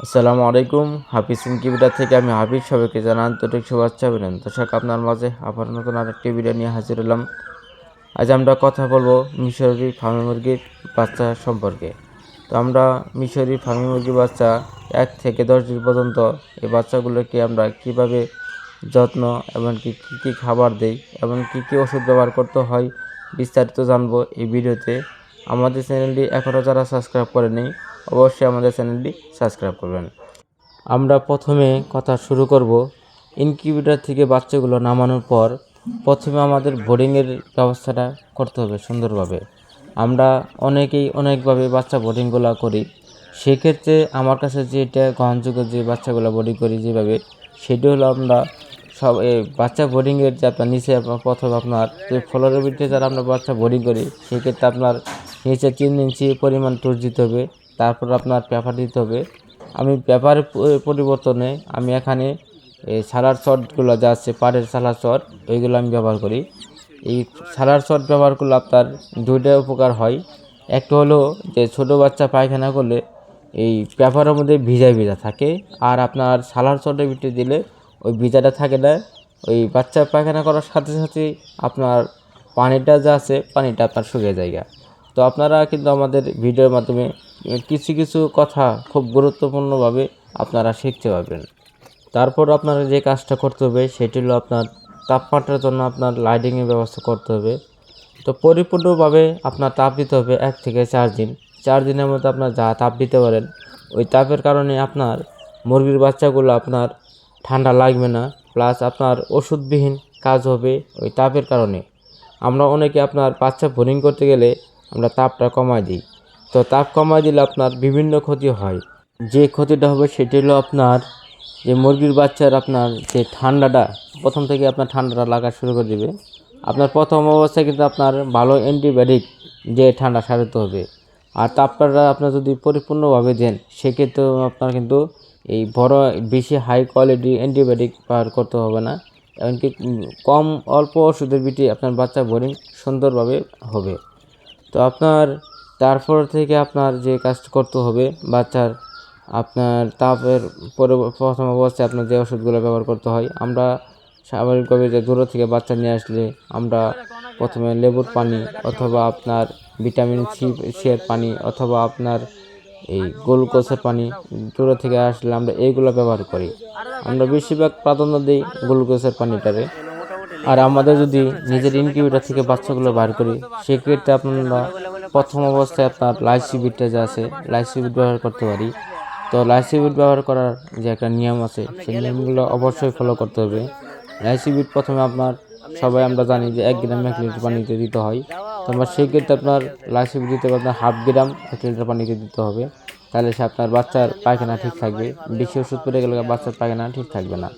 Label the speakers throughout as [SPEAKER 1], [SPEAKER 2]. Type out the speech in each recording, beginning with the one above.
[SPEAKER 1] আসসালামু আলাইকুম। হাফিজ ইনকিউবেটার থেকে? আমি হাফিজ, সবাইকে জানান আন্তরিক শুভেচ্ছা, অভিনন্দন। দর্শক, আপনার মাঝে আবার নতুন আরেকটি ভিডিও নিয়ে হাজির হলাম। আজ আমরা কথা বলব মিশরি ফার্মি মুরগির বাচ্চা সম্পর্কে। তো আমরা মিশরি ফার্মি মুরগির বাচ্চা এক থেকে দশ দিন পর্যন্ত এই বাচ্চাগুলোকে আমরা কীভাবে যত্ন এমনকি কী কী খাবার দেই এবং কী কী ওষুধ ব্যবহার করতে হয় বিস্তারিত জানব এই ভিডিওতে আমাদের চ্যানেলটি এখনও যারা সাবস্ক্রাইব করেনি অবশ্যই আমাদের চ্যানেলটি সাবস্ক্রাইব করবেন। আমরা প্রথমে কথা শুরু করব। ইনকিউবেটর থেকে বাচ্চাগুলো নামানোর পর প্রথমে আমাদের বোর্ডিংয়ের ব্যবস্থাটা করতে হবে সুন্দরভাবে। আমরা অনেকেই অনেকভাবে বাচ্চা বোর্ডিংগুলো করি। সেক্ষেত্রে আমার কাছে যেটা গ্রহণযোগ্য যে বাচ্চাগুলো বোর্ডিং করি যেভাবে, সেটি হলো আমরা সব বাচ্চা বোর্ডিংয়ের যে আপনার নিচে আপনার প্রথমে আপনার যে ফ্লোরের ভিতরে যারা আমরা বাচ্চা বোর্ডিং করি, সেক্ষেত্রে আপনার নিচে তিন ইঞ্চি পরিমাণ টুস দিতে হবে। তারপর আপনার পেপার দিতে হবে। আমি পেপার পরিবর্তনে আমি এখানে সালার শটগুলো যা আছে, পাড়ের সালার শট ওইগুলো আমি ব্যবহার করি। এই সালার শট ব্যবহার করলে আপনার দুইটা উপকার হয়। একটা হলো যে, ছোটো বাচ্চা পায়খানা করলে এই পেপারের মধ্যে ভিজা ভিজা থাকে আর আপনার সালার শটের ভিতরে দিলে ওই ভিজাটা থাকে না। ওই বাচ্চা পায়খানা করার সাথে সাথে আপনার পানিটা যা আছে, পানিটা আপনার শুকিয়ে যায়। তো আপনারা কিন্তু আমাদের ভিডিওর মাধ্যমে কিছু কিছু কথা খুব গুরুত্বপূর্ণভাবে আপনারা শিখতে পারবেন। তারপর আপনারা যে কাজটা করতে হবে, সেটি হলো আপনার তাপমাত্রার জন্য আপনার লাইটিংয়ের ব্যবস্থা করতে হবে। তো পরিপূর্ণভাবে আপনার তাপ দিতে হবে এক থেকে চার দিন। চার দিনের মধ্যে আপনার যা তাপ দিতে পারেন, ওই তাপের কারণে আপনার মুরগির বাচ্চাগুলো আপনার ঠান্ডা লাগবে না প্লাস আপনার ওষুধবিহীন কাজ হবে ওই তাপের কারণে। আমরা অনেকে আপনার বাচ্চা বোরিং করতে গেলে আমরা তাপটা কমাই দিই। তো তাপ কমাই দিলে আপনার বিভিন্ন ক্ষতি হয়। যে ক্ষতিটা হবে সেটি হলো আপনার যে মুরগির বাচ্চার আপনার যে ঠান্ডাটা, প্রথম থেকে আপনার ঠান্ডাটা লাগা শুরু করে দেবে। আপনার প্রথম অবস্থায় কিন্তু আপনার ভালো অ্যান্টিবায়োটিক যে ঠান্ডা সারাতে হবে। আর তাপমাত্রা আপনার যদি পরিপূর্ণভাবে দেন সেক্ষেত্রেও আপনার কিন্তু এই বড়, বেশি হাই কোয়ালিটি অ্যান্টিবায়োটিক ব্যবহার করতে হবে না। এমনকি কম অল্প ওষুধের বিটি আপনার বাচ্চা বোরিং সুন্দরভাবে হবে। তো আপনার, তারপর থেকে আপনার যে কাজটা করতে হবে, বাচ্চার আপনার তাপের পরে প্রথম অবস্থায় আপনার যে ওষুধগুলো ব্যবহার করতে হয়, আমরা স্বাভাবিকভাবে যে দূর থেকে বাচ্চা নিয়ে আসলে আমরা প্রথমে লেবুর পানি অথবা আপনার ভিটামিন সি সি এর পানি অথবা আপনার এই গ্লুকোজের পানি দূর থেকে আসলে আমরা এইগুলো ব্যবহার করি। আমরা বেশিরভাগ প্রাধান্য দিই গ্লুকোজের পানিটারে। আর আমাদের যদি নিজের ইনকিউবেটার থেকে বাচ্চাগুলো বার করি সেক্ষেত্রে আপনারা প্রথম অবস্থায় আপনার লাইসিবিটটা যে আছে লাইসিবিট ব্যবহার করতে পারি। তো লাইসিবিট ব্যবহার করার যে একটা নিয়ম আছে, সেই নিয়মগুলো অবশ্যই ফলো করতে হবে। লাইসিবিট প্রথমে আপনার সবাই আমরা জানি যে এক গ্রাম এক লিটার পানিতে দিতে হয়। তো আমরা সেক্ষেত্রে আপনার লাইসিবিট দিতে হবে, আপনার হাফ গ্রাম এক লিটার পানিতে দিতে হবে। তাহলে সে আপনার বাচ্চার পায়খানা ঠিক থাকবে। বেশি ওষুধ পড়ে গেলে বাচ্চার পায়খানা ঠিক থাকবে না।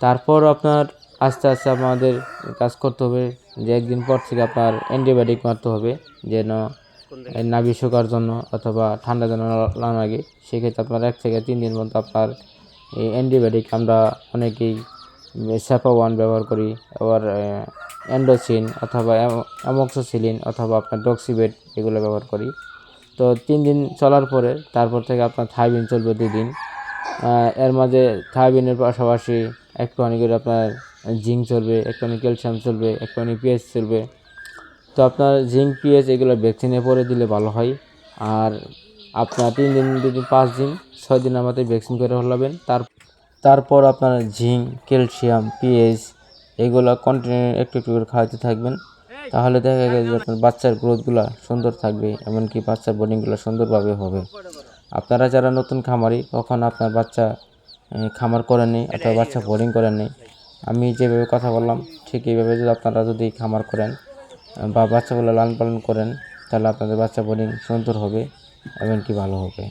[SPEAKER 1] তারপর আপনার আস্তে আস্তে আমাদের কাজ করতে হবে, যে একদিন পর থেকে আপনার অ্যান্টিবায়োটিক মারতে হবে, যেন নাভি শুকার জন্য অথবা ঠান্ডা যেন না- লাগে। সেক্ষেত্রে আপনার এক থেকে তিন দিন মধ্যে আপনার এই অ্যান্টিবায়োটিক আমরা অনেকেই স্যাপা ওয়ান ব্যবহার করি, আবার অ্যান্ডোসিন অথবা অ্যামক্সোসিলিন অথবা আপনার ডক্সিবেট এগুলো ব্যবহার করি। তো তিন দিন চলার পরে, তারপর থেকে আপনার থাইবিন চলবে দুদিন এর মাঝে থাইবিনের পাশাপাশি একটুখানি করে আপনার জিঙ্ক চলবে একটুখানি ক্যালসিয়াম চলবে একটুখানি পিএস চলবে। তো আপনার জিঙ্ক পিএস এগুলো ভ্যাকসিনে পরে দিলে ভালো হয়। আর আপনার তিন দিন দুই দিন পাঁচ দিন, ছয় দিন আমাদের ভ্যাকসিন করে ফেলাবেন। তার, তারপর আপনার জিঙ্ক ক্যালসিয়াম পিএস এগুলো কন্টিনিউ একটু একটু করে খাওয়াতে থাকবেন। তাহলে দেখা গেছে আপনার বাচ্চার গ্রোথগুলো সুন্দর থাকবে, এমনকি বাচ্চার বোর্ডিংগুলো সুন্দরভাবে হবে। আপনারা যারা নতুন খামারি তখন আপনার বাচ্চা খামার করেননি অথবা বাচ্চা বোর্ডিং করেননি আমি যেভাবে কথা বললাম, ঠিক এইভাবে যদি আপনারা যদি খামার করেন বা বাচ্চাগুলো লালন পালন করেন, তাহলে আপনাদের বাচ্চা বোর্ডিং সুন্দর হবে এমনকি ভালো হবে।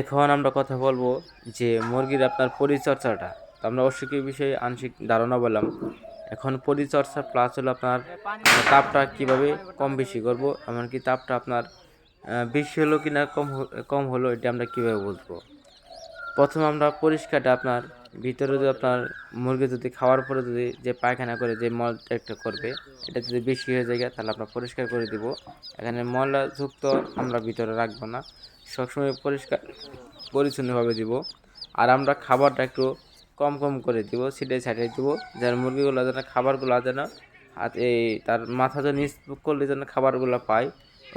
[SPEAKER 1] এখন আমরা কথা বলব যে মুরগির আপনার পরিচর্যাটা তো আমরা অসুখের বিষয়ে আংশিক ধারণা বললাম এখন পরিচর্যা প্লাস হলো আপনার তাপটা কীভাবে কম বেশি করব, এমনকি তাপটা আপনার বেশি হলো কি না কম কম হলো, এটা আমরা কীভাবে বুঝব? প্রথমে আমরা পরিষ্কারটা আপনার ভিতরে যদি আপনার মুরগি যদি খাওয়ার পরে যদি যে পায়খানা করে, যে মল একটা করবে, এটা যদি বেশি হয়ে যায় তাহলে আমরা পরিষ্কার করে দিব। এখানে ময়লা যুক্ত আমরা ভিতরে রাখব না। সবসময় পরিষ্কার, পরিচ্ছন্নভাবে দিব। আর আমরা খাবারটা একটু কম কম করে দিব ছিটিয়ে ছাটিয়ে দিব, যেন মুরগিগুলো যেন খাবারগুলো যেন হাত এই তার মাথা তো নিচ করলে যেন খাবারগুলো পায়,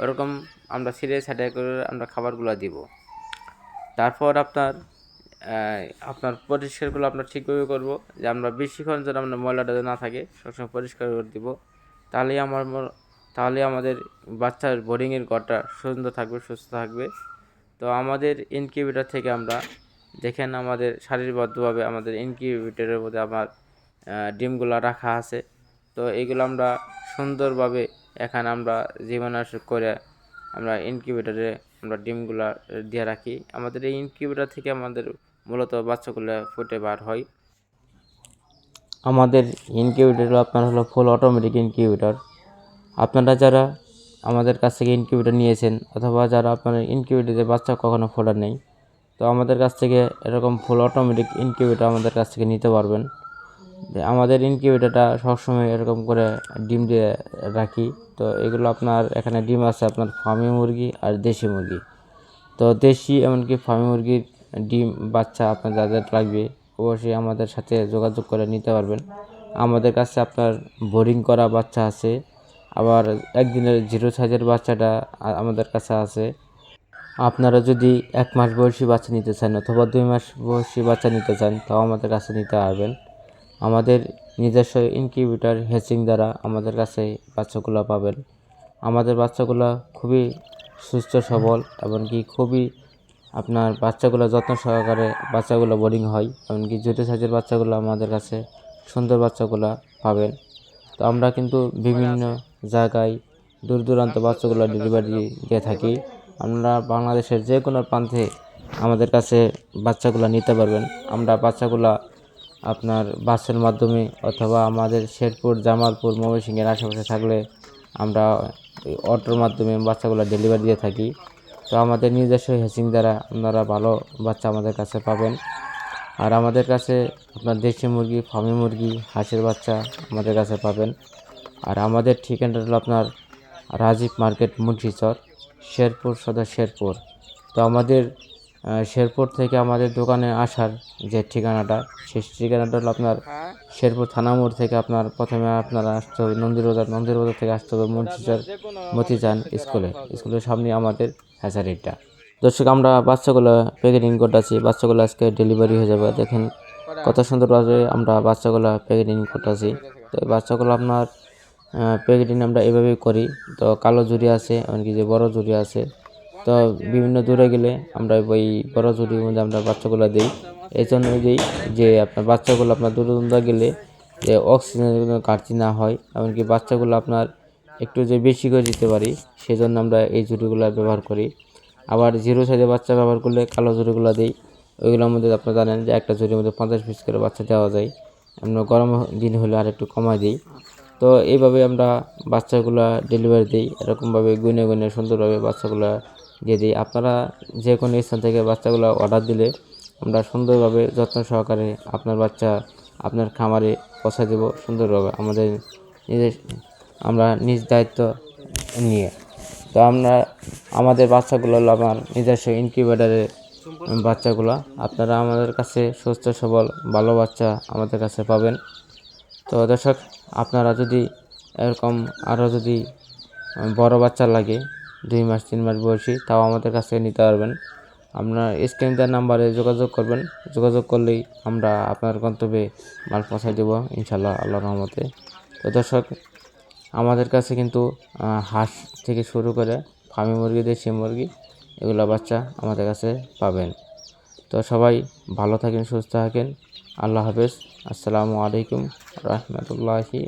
[SPEAKER 1] ওরকম আমরা ছিটিয়ে ছাটিয়ে করে আমরা খাবারগুলো দিব। তারপর আপনার আপনার পরিষ্কারগুলো আপনার ঠিকভাবে করব। যে আমরা বেশিক্ষণ যেন আমরা ময়লাটা না থাকে, সবসময় পরিষ্কার করে দিব। তাহলেই আমার তাহলে আমাদের বাচ্চার বোর্ডিংয়ের ঘরটা সুন্দর থাকবে, সুস্থ থাকবে। তো আমাদের ইনকিউবেটর থেকে আমরা দেখেন আমাদের সারিবদ্ধভাবে আমাদের ইনকিউবেটরের মধ্যে আমার ডিমগুলো রাখা আছে। তো এইগুলো আমরা সুন্দরভাবে এখানে আমরা জীবনাশক করে আমরা ইনকিউবেটরে আমরা ডিমগুলা দিয়ে রাখি। আমাদের এই ইনকিউবেটর থেকে আমাদের মূলত বাচ্চাগুলো ফুটে বার হয়। আমাদের ইনকিউবেটর আপনার হলো ফুল অটোমেটিক ইনকিউবেটর। আপনারা যারা আমাদের কাছ থেকে ইনকিউবেটর নিয়েছেন অথবা যারা আপনার ইনকিউবেটরে বাচ্চা কখনো ফোটার নেই, তো আমাদের কাছ থেকে এরকম ফুল অটোমেটিক ইনকিউবেটর আমাদের কাছ থেকে নিতে পারবেন। আমাদের ইনকিউবেটরটা সবসময় এরকম করে ডিম দিয়ে রাখি। তো এগুলো আপনার, এখানে ডিম আছে আপনার ফার্মি মুরগি আর দেশি মুরগি। তো দেশি এমনকি ফার্মি মুরগির ডিম, বাচ্চা আপনার যাদের লাগবে, অবশ্যই আমাদের সাথে যোগাযোগ করে নিতে পারবেন। আমাদের কাছে আপনার বোরিং করা বাচ্চা আছে, আবার একদিনের জিরো সাইজের বাচ্চাটা আমাদের কাছে আছে। আপনারা যদি এক মাস বয়সী বাচ্চা নিতে চান অথবা দুই মাস বয়সী বাচ্চা নিতে চান, তাও আমাদের কাছে নিতে পারবেন। আমাদের নিজস্ব ইনকিউবেটর হ্যাচিং দ্বারা আমাদের কাছে বাচ্চাগুলো পাবেন। আমাদের বাচ্চাগুলো খুবই সুস্থ, সবল এমনকি খুবই আপনার বাচ্চাগুলো যত্ন সহকারে বাচ্চাগুলো বোর্ডিং হয়। এমনকি জুতো সাইজের বাচ্চাগুলো আমাদের কাছে সুন্দর বাচ্চাগুলো পাবেন। তো আমরা কিন্তু বিভিন্ন জায়গায় দূর দূরান্ত বাচ্চাগুলো ডেলিভারি দিয়ে থাকি। আমরা বাংলাদেশের যে কোনো প্রান্তে আমাদের কাছে বাচ্চাগুলো নিতে পারবেন। আমরা বাচ্চাগুলা আপনার বাসের মাধ্যমে অথবা আমাদের শেরপুর, জামালপুর, ময়মনসিংহের আশেপাশে থাকলে আমরা অটোর মাধ্যমে বাচ্চাগুলো ডেলিভারি দিয়ে থাকি। তো আমাদের নিজস্ব হ্যাচিং দ্বারা আপনারা ভালো বাচ্চা আমাদের কাছে পাবেন। আর আমাদের কাছে আপনার দেশি মুরগি ফার্মি মুরগি, হাঁসের বাচ্চা আমাদের কাছে পাবেন। আর আমাদের ঠিকানাটা হলো আপনার রাজীব মার্কেট, মুন্সিচর, শেরপুর সদর শেরপুর। তো আমাদের শেরপুর থেকে আমাদের দোকানে আসার যে ঠিকানাটা সেই ঠিকানাটা হলো আপনার শেরপুর থানা মোড় থেকে আপনার প্রথমে আপনারা আসতে হবে নন্দীবাজার নন্দীবাজার থেকে আসতে হবে মুন্সিচর মতিজান স্কুলে। স্কুলের সামনে আমাদের হ্যাচারিটা। দর্শক আমরা বাচ্চাগুলো প্যাকেটিং করতেছি বাচ্চাগুলো আজকে ডেলিভারি হয়ে যাবে। দেখেন কত সুন্দরভাবে আমরা বাচ্চাগুলো প্যাকেটিং করতেছি। তো বাচ্চাগুলো আপনার প্যাকেটিং আমরা এভাবেই করি। তো কালো জুড়ি আছে এমনকি যে বড় জুড়ি আছে। তো বিভিন্ন দূরে গেলে আমরা ওই বড় জুড়ির মধ্যে আমরা বাচ্চাগুলো দিই। এই জন্য দিই যে আপনার বাচ্চাগুলো আপনার দূরে দূরে গেলে যে অক্সিজেনের ঘাটতি না হয়, এমনকি বাচ্চাগুলো আপনার একটু যে বেশি করে দিতে পারি, সেজন্য আমরা এই ঝুড়িগুলো ব্যবহার করি। আবার জিরো সাইজের বাচ্চা ব্যবহার করলে কালো ঝুড়িগুলো দিই, ওইগুলোর মধ্যে আপনারা জানেন যে একটা ঝুড়ির মধ্যে পঞ্চাশ পিস করে বাচ্চা দেওয়া যায়। আমরা গরম দিন হলে আর একটু কমাই দিই। তো এইভাবে আমরা বাচ্চাগুলো ডেলিভারি দিই, এরকমভাবে গুনে গুনে সুন্দরভাবে বাচ্চাগুলো দিয়ে দিই আপনারা যে কোনো স্থান থেকে বাচ্চাগুলো অর্ডার দিলে আমরা সুন্দরভাবে যত্ন সহকারে আপনার বাচ্চা আপনার খামারে পৌঁছে দেব সুন্দরভাবে আমাদের নিজের, আমরা নিজ দায়িত্ব নিয়ে। তো আমরা, আমাদের বাচ্চাগুলো হলো আমার নিজস্ব ইনকিউবেটারে বাচ্চাগুলো। আপনারা আমাদের কাছে সুস্থ, সবল, ভালো বাচ্চা আমাদের কাছে পাবেন। তো দর্শক, আপনারা যদি এরকম আরও যদি বড় বাচ্চা লাগে দুই মাস, তিন মাস বয়সী, তাও আমাদের কাছ থেকে নিতে পারবেন। আপনার স্ক্রিন দেওয়ার নাম্বারে যোগাযোগ করবেন। যোগাযোগ করলেই আমরা আপনার গন্তব্যে মাল পৌঁছায় দেবো ইনশাল্লাহ আল্লাহ রহমতে। তো দর্শক, আমাদের কাছে কিন্তু হাঁস থেকে শুরু করে ফার্মি মুরগি, দেশি মুরগি, এগুলো বাচ্চা আমাদের কাছে পাবেন। তো সবাই ভালো থাকেন, সুস্থ থাকেন। আল্লাহ হাফেজ। আসসালামু আলাইকুম রহমতুল্লাহি